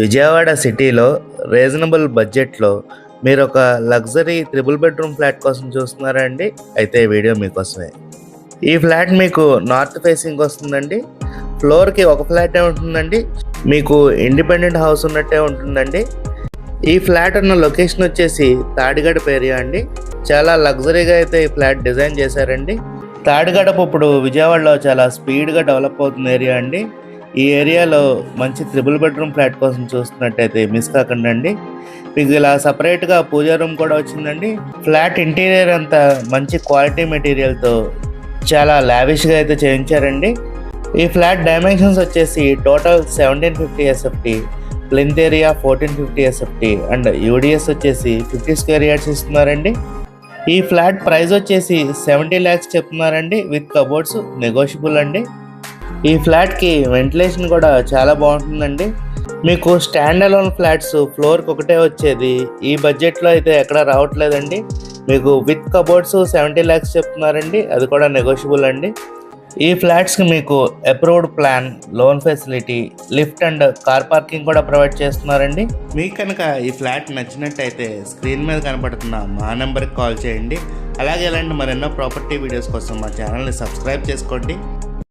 విజయవాడ సిటీలో రీజనబుల్ బడ్జెట్లో మీరు ఒక లగ్జరీ త్రిబుల్ బెడ్రూమ్ ఫ్లాట్ కోసం చూస్తున్నారా అండి అయితే వీడియో మీకోసమే. ఈ ఫ్లాట్ మీకు నార్త్ ఫేసింగ్ వస్తుందండి. ఫ్లోర్కి ఒక ఫ్లాటే ఉంటుందండి. మీకు ఇండిపెండెంట్ హౌస్ ఉన్నట్టే ఉంటుందండి. ఈ ఫ్లాట్ ఉన్న లొకేషన్ వచ్చేసి తాడిగడప ఏరియా అండి. చాలా లగ్జరీగా అయితే ఈ ఫ్లాట్ డిజైన్ చేశారండి. తాడిగడప ఇప్పుడు విజయవాడలో చాలా స్పీడ్గా డెవలప్ అవుతున్న ఏరియా అండి. ఈ ఏరియాలో మంచి త్రిబుల్ బెడ్రూమ్ ఫ్లాట్ కోసం చూస్తున్నట్టయితే మిస్ కాకుండా అండి. మీకు ఇలా సపరేట్గా పూజా రూమ్ కూడా వచ్చిందండి. ఫ్లాట్ ఇంటీరియర్ అంతా మంచి క్వాలిటీ మెటీరియల్తో చాలా లావిష్గా అయితే చేయించారండి. ఈ ఫ్లాట్ డైమెన్షన్స్ వచ్చేసి total seventeen fifty SFT plinth area fourteen fifty SFT and UDS వచ్చేసి ఫిఫ్టీ స్క్వేర్ యార్డ్స్ ఇస్తున్నారండి. ఈ ఫ్లాట్ ప్రైస్ వచ్చేసి సెవెంటీ ల్యాక్స్ చెప్తున్నారండి. విత్ కబోర్డ్స్ నెగోషియబుల్ అండి. ఈ ఫ్లాట్కి వెంటిలేషన్ కూడా చాలా బాగుంటుందండి. మీకు స్టాండ్ అలోన్ ఫ్లాట్స్ ఫ్లోర్కి ఒకటే వచ్చేది. ఈ బడ్జెట్లో అయితే ఎక్కడ రావట్లేదండి. మీకు విత్ కబోర్డ్స్ సెవెంటీ ల్యాక్స్ చెప్తున్నారండి. అది కూడా నెగోషియబుల్ అండి. ఈ ఫ్లాట్స్కి మీకు approved plan loan facility lift and car parking కూడా ప్రొవైడ్ చేస్తున్నారండి. మీకు కనుక ఈ ఫ్లాట్ నచ్చినట్టయితే స్క్రీన్ మీద కనబడుతున్న మా నెంబర్కి కాల్ చేయండి. అలాగే ఇలాంటి మరెన్నో ప్రాపర్టీ వీడియోస్ కోసం మా ఛానల్ని సబ్స్క్రైబ్ చేసుకోండి.